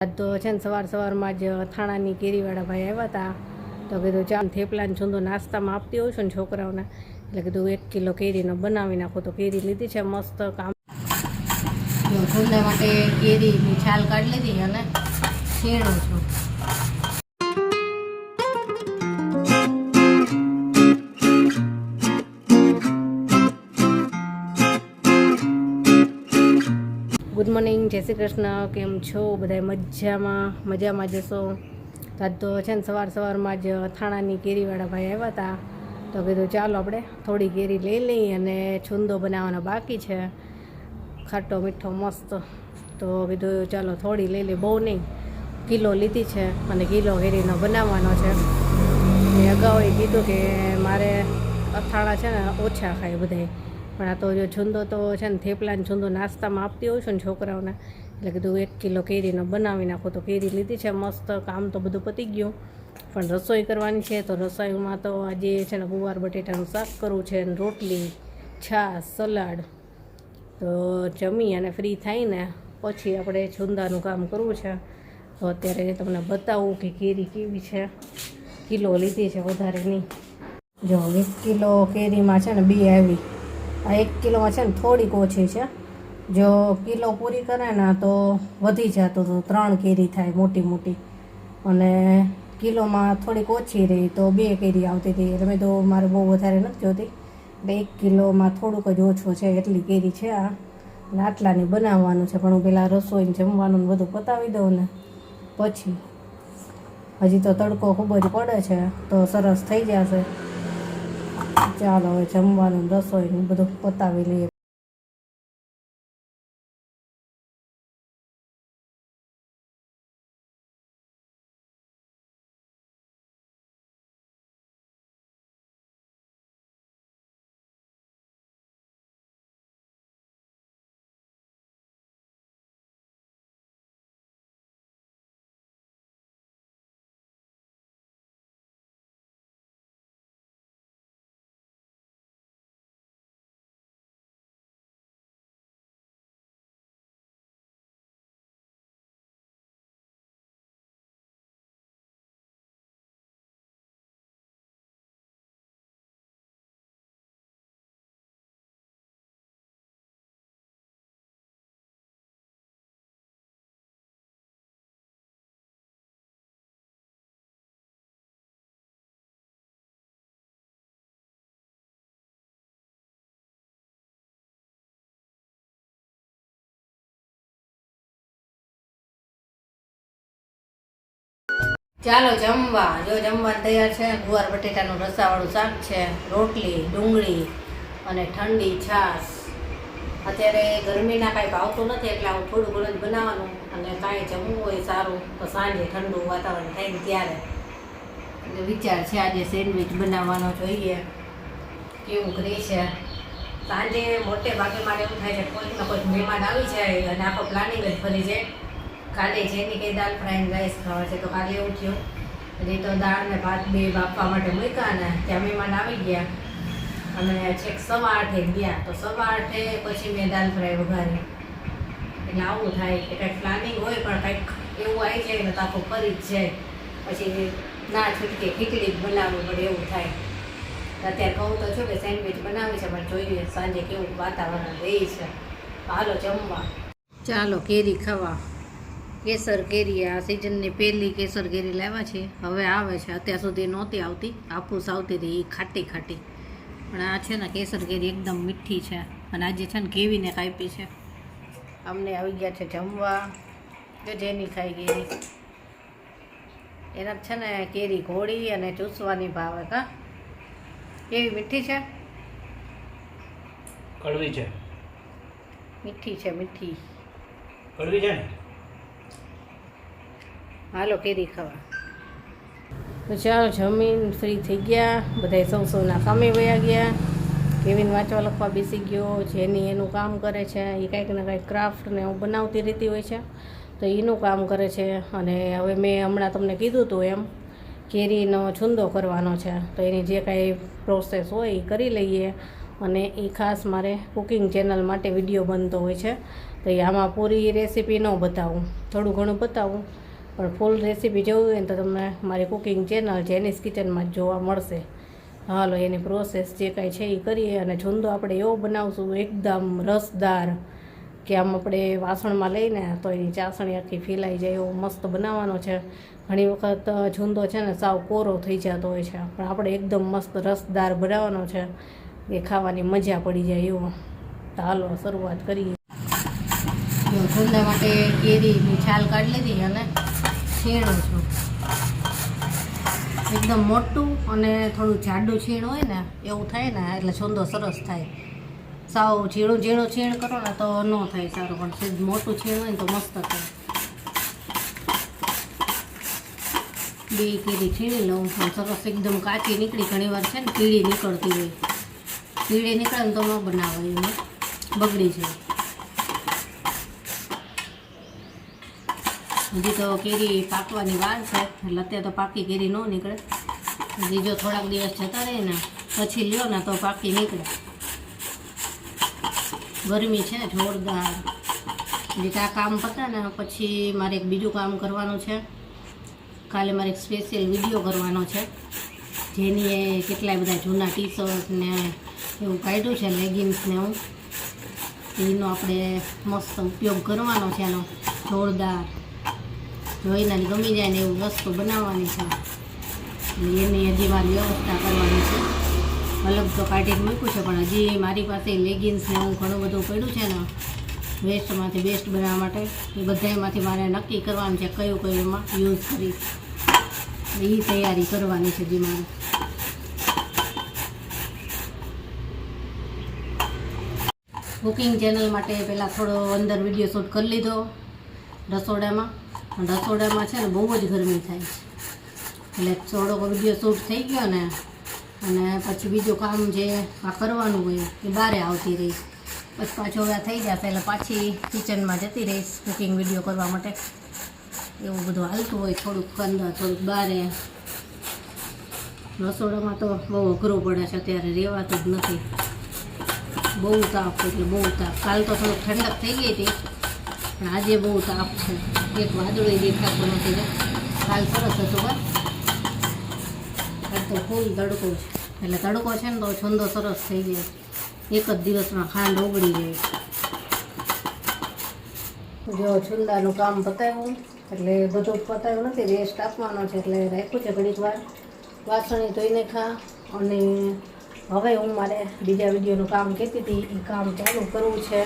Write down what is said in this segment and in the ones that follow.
આજ તો છે ને સવાર સવારમાં જ થાણાની કેરીવાળા ભાઈ આવ્યા હતા. તો કીધું, ચાલ, થેપલાને છૂંદો નાસ્તામાં આપતી હોઉં છું ને છોકરાઓને. એટલે કીધું, એક કિલો કેરીનો બનાવી નાખો. તો કેરી લીધી છે મસ્ત કામ. છૂંદા માટે કેરીની છાલ કાઢી લીધી અને છીણું છું. મોર્નિંગ, જય શ્રી કૃષ્ણ, કેમ છો? બધા મજામાં? મજામાં જશો આજ તો છે ને સવાર સવારમાં જ થાણાની કેરીવાળા ભાઈ આવ્યા હતા તો કીધું, ચાલો આપણે થોડી કેરી લઈ લઈએ અને છુંદો બનાવવાનો બાકી છે. ખાટો, મીઠો, મસ્ત. તો કીધું, ચાલો થોડી લઈ લઈએ બહુ નહીં. કિલો લીધી છે અને કિલો કેરીનો બનાવવાનો છે. મેં અગાઉ એ કીધું કે મારે અથાણા છે ને ઓછા ખાય બધાય. પણ આ તો જો છુંદો તો છે ને થેપલાને છુંદો નાસ્તામાં આપતી હોઉં છું ને છોકરાઓને. એટલે કીધું એક કિલો કેરીનો બનાવી નાખો તો કેરી લીધી છે મસ્ત, કામ તો બધું પતી ગયું. પણ રસોઈ કરવાની છે તો રસોઈમાં તો આજે છે ને ગુવાર, બટેટાનું શાક કરવું છે ને રોટલી છાશ સલાડ. તો જમી અને ફ્રી થઈને પછી આપણે છુંદાનું કામ કરવું છે. તો અત્યારે તમને બતાવું કે કેરી કેવી છે. કિલો લીધી છે વધારે નહીં. જો એક કિલો કેરીમાં છે ને બી આવી. આ એક કિલોમાં છે ને થોડીક ઓછી છે. જો કિલો પૂરી કરે ને તો વધી જતું હતું ત્રણ કેરી થાય મોટી મોટી. અને કિલોમાં થોડીક ઓછી રહી તો બે કેરી આવતી હતી. એટલે મેં તો મારે બહુ વધારે નથી જોતી. એટલે એક કિલોમાં થોડુંક જ ઓછું છે એટલી કેરી છે આ. અને આટલાની બનાવવાનું છે. પણ હું પેલા રસોઈને જમવાનું બધું પતાવી દઉં ને પછી. હજી તો તડકો ખૂબ જ પડે છે. તો સરસ થઈ જશે. ચાલો હવે જમવાનું રસોઈનું બધું પતાવી લઈએ. ચાલો જમવા. જો જમવા તૈયાર છે, ગુવાર બટેટાનું રસાવાળું શાક છે, રોટલી, ડુંગળી અને ઠંડી છાશ. અત્યારે ગરમીના કાંઈ ભાવતું નથી, એટલે આવું થોડું ઘણું જ બનાવવાનું અને કાંઈ જમવું હોય સારું, તો સાંજે ઠંડુ વાતાવરણ થાય ને ત્યારે. એટલે વિચાર છે, આજે સેન્ડવિચ બનાવવાનો જોઈએ. કેવું રહે છે? સાંજે મોટે ભાગે મારે એવું થાય છે, કોઈકને કોઈક મહેમાન આવી જાય અને આખો પ્લાનિંગ જ ફરી જાય. કાલે જેની કંઈ દાળ ફ્રાઈડ રાઈસ ખાવા છે તો કાલે એવું થયું એટલે તો દાળ ને ભાત બે બાપવા માટે મૂક્યા ને ત્યાં મહેમાન આવી ગયા. અને છેક સવા આઠે ગયા. તો સવા આઠે પછી મેં દાળ ફ્રાય વઘારી. એટલે આવું થાય કે કંઈક પ્લાનિંગ હોય પણ કંઈક એવું આવી જાય ને તો આખું ફરી જ જાય. પછી ના છૂટકે ખીચડી જ બનાવવું પડે એવું થાય. અત્યારે કહું તો છું કે સેન્ડવિચ બનાવી છે, પણ જોઈએ સાંજે કેવું વાતાવરણ રહે છે. હાલો જમવા. ચાલો કેરી ખાવા. કેસર કેરી આ સિઝનની પહેલી કેસર કેરી લાવ્યા છે. હવે આવે છે અત્યાર સુધી નહોતી આવતી. હાફૂસ આવતી હતી એ ખાટી ખાટી. પણ આ છે ને કેસર કેરી એકદમ મીઠી છે. અને આજે છે ને કેવીને કાપી છે. અમને આવી ગયા છે જમવા. કે જેની ખાઈ કેરી એના છે ને કેરી ઘોડી અને ચૂસવાની ભાવે કા કેવી મીઠી છે? કડવી છે. મીઠી છે મીઠી. કડવી છે ને? હાલો, કેરી ખાવા. તો ચાલો, જમીન ફ્રી થઈ ગયા. બધા સૌ સૌના કામે વયા ગયા. કેવીન વાંચવા લખવા બેસી ગયો, જેની એનું કામ કરે છે, એ કંઈક ને કંઈક ક્રાફ્ટને એવું બનાવતી રહેતી હોય છે. તો એનું કામ કરે છે, અને હવે મેં હમણાં તમને કીધું હતું એમ, કેરીનો છુંદો કરવાનો છે. તો એની જે કાંઈ પ્રોસેસ હોય એ કરી લઈએ. અને એ ખાસ મારે કુકિંગ ચેનલ માટે વીડિયો બનતો હોય છે. તો એ આમાં પૂરી રેસીપી ન બતાવું. થોડું ઘણું બતાવું. પણ ફૂલ રેસીપી જોવી હોય ને તો તમને મારી કુકિંગ ચેનલ જેનિસ કિચનમાં જોવા મળશે. હાલો, એની પ્રોસેસ જે કાંઈ છે એ કરીએ અને છુંદો આપણે એવો બનાવશું, એકદમ રસદાર, કે આમ આપણે વાસણમાં લઈને તો એની ચાસણી આખી ફેલાઈ જાય એવો મસ્ત બનાવવાનો છે. ઘણી વખત છુંદો છે ને સાવ કોરો થઈ જતો હોય છે, પણ આપણે એકદમ મસ્ત રસદાર બનાવવાનો છે. એ ખાવાની મજા પડી જાય એવો. તો હાલો, શરૂઆત કરીએ. છુંદા માટે કેરીની છાલ કાઢી લીધી અને છીણું છું. એકદમ મોટું અને થોડું જાડું છીણ હોય ને, એવું થાય ને, એટલે છોંદો સરસ થાય. સાવ ઝીણું ઝીણું છીણ કરો ને તો ન થાય સારું, પણ મોટું છીણ હોય ને તો મસ્ત થાય. બે કેરી છીણી લઉં, પણ સરસ એકદમ કાચી નીકળી, ઘણી વાર છે ને, કીડી નીકળતી હોય. કીડી નીકળે ને તો ન બનાવાય એમાં. બગડી જાય. હજી તો કેરી પાકવાની વાર છે, એટલે અત્યારે તો પાકી કેરી ન નીકળે. હજી જો થોડાક દિવસ જતા રહે ને, પછી લ્યો ને તો પાકી નીકળે. ગરમી છે, જોરદાર. બીજા આ કામ પતા ને, પછી મારે એક બીજું કામ કરવાનું છે. કાલે મારે એક સ્પેશિયલ વીડિયો કરવાનો છે, જેની એ કેટલાય બધા જૂના ટી શર્ટ ને એવું કાઢ્યું છે લેગિન્સ ને એવું. એનો આપણે મસ્ત ઉપયોગ કરવાનો છે એનો. જોરદાર. જોઈને જ ગમી જાય ને એવું વસ્તુ બનાવવાની છે. એની હજી મારી વ્યવસ્થા કરવાની છે. અલગ તો કાઢીને મૂક્યું છે, પણ હજી મારી પાસે લેગિન્સ એવું ઘણું બધું પડ્યું છે ને વેસ્ટમાંથી બેસ્ટ બનાવવા માટે. એ બધામાંથી મારે નક્કી કરવાનું છે કયું કયું એમાં યુઝ કરીશ એ તૈયારી કરવાની છે હજી મારે. કુકિંગ ચેનલ માટે પહેલાં થોડો અંદર વીડિયો શૂટ કરી લીધો રસોડામાં. રસોડામાં છે ને બહુ જ ગરમી થાય છે. એટલે થોડોક વીડિયો શૂટ થઈ ગયો ને, અને પછી બીજું કામ જે આ કરવાનું હોય એ બહારે આવતી રહીશ પછી પાછો હવે થઈ જશે એટલે પાછી કિચનમાં જતી રહીશ કુકિંગ વીડિયો કરવા માટે. એવું બધું હાલતું હોય, થોડુંક અંદર, થોડુંક બારે. રસોડામાં તો બહુ અઘરું પડે છે, અત્યારે રહેવાતું જ નથી. બહુ તાપ, એટલે બહુ તાપ. કાલ તો થોડુંક ઠંડક થઈ ગઈ હતી. પણ આજે બહુ તાપ છે. એક વાદળો દેખાતો નથી કાલ સરસ હતો આજ તો ફૂલ તડકો છે. એટલે તડકો છે ને તો છંદો સરસ થઈ જાય એક જ દિવસમાં ખાંડ ઓગળી જાય. જો છુંદાનું કામ પતાવ્યું, એટલે બધું પતાવ્યું નથી રેસ્ટ આપવાનો છે એટલે રાખ્યું છે ઘડીક વાર. વાસણી ધોઈને ખા અને હવે હું મારે બીજા વિડીયોનું કામ કહેતી હતી, એ કામ ચાલુ કરવું છે.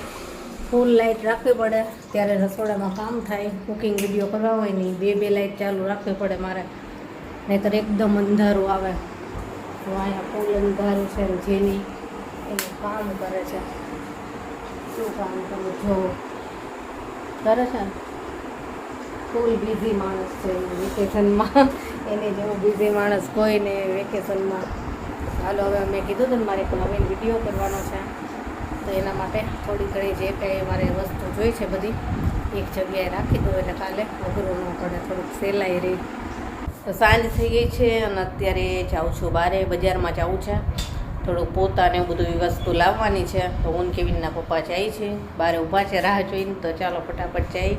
ફૂલ લાઇટ રાખવી પડે, ત્યારે રસોડામાં કામ થાય કુકિંગ વીડિયો કરવા હોય નહીં બે બે લાઇટ ચાલુ રાખવી પડે મારે. નહીંતર એકદમ અંધારું આવે. તો અહીંયા ફૂલ અંધારું છે જેની એનું કામ કરે છે. શું કામ તમે જોવો કરે છે ને? ફૂલ બિઝી માણસ છે વેકેશનમાં એને જેવો બિઝી માણસ કોઈ ને વેકેશનમાં હાલો, હવે મેં કીધું હતું ને મારે એક નવીન વીડિયો કરવાનો છે. તો એના માટે થોડી ઘણી જે કંઈ મારે વસ્તુ જોઈ છે બધી, એક જગ્યાએ રાખી દઉં એટલે કાલે અઘરું ન પડે, થોડુંક સેલાઈ રહી. તો સાંજ થઈ ગઈ છે અને અત્યારે જાઉં છું બારે, બજારમાં જાઉં છે. થોડુંક પોતાને બધું વસ્તુ લાવવાની છે. તો હું કેવિનના પપ્પા જાય છે, બારે ઊભા છે રાહ જોઈને. તો ચાલો ફટાફટ જાય.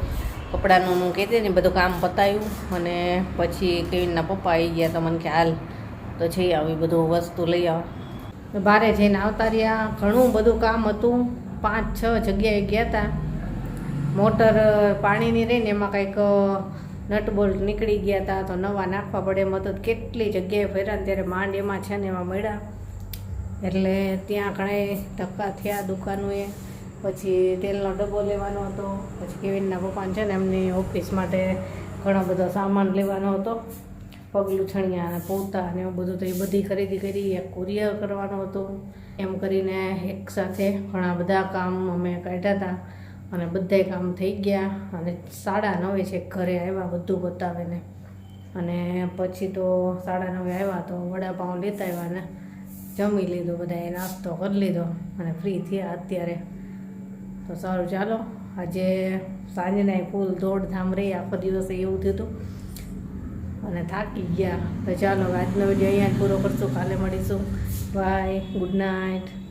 કપડાનું હું કહેતી ને બધું કામ પતાવ્યું અને પછી કેવિનના પપ્પા આવી ગયા તો મને કે, હાલ, તો જઈ આવી બધું વસ્તુ લઈ આવ. બારે જઈને આવતા રહ્યા. ઘણું બધું કામ હતું. પાંચ, છ જગ્યાએ ગયા હતા મોટર પાણીની રહીને એમાં કંઈક નટ બોલ્ટ નીકળી ગયા હતા તો નવા નાખવા પડે મદદ કેટલી જગ્યાએ ફેરા ત્યારે માંડ એમાં છે ને એમાં મળ્યા. એટલે ત્યાં ઘણા ધક્કા થયા દુકાનોએ. પછી તેલનો ડબ્બો લેવાનો હતો. પછી કેવિનના પપ્પાને છે ને એમની ઓફિસ માટે ઘણો બધો સામાન લેવાનો હતો. પગલું છણિયા અને પોતા ને એવું બધું તો એ બધી ખરીદી કરી, એક કુરિયર કરવાનો હતો. એમ કરીને એક સાથે ઘણા બધા કામ અમે કાઢ્યા હતા અને બધાય કામ થઈ ગયા અને સાડા નવે છે ઘરે આવ્યા બધું બતાવીને. અને પછી તો સાડા નવે આવ્યા તો વડાપાઉં લેતા આવ્યા ને જમી લીધું, બધાએ નાસ્તો કરી લીધો અને ફ્રી થયા અત્યારે. તો સારું ચાલો, આજે સાંજના ફૂલ દોડધામ રહી, આખો દિવસે એવું થયું હતું. અને થાકી ગયા. તો ચાલો, આજનો વીડિયો અહીંયા જ પૂરો કરશું. કાલે મળીશું. Bye good night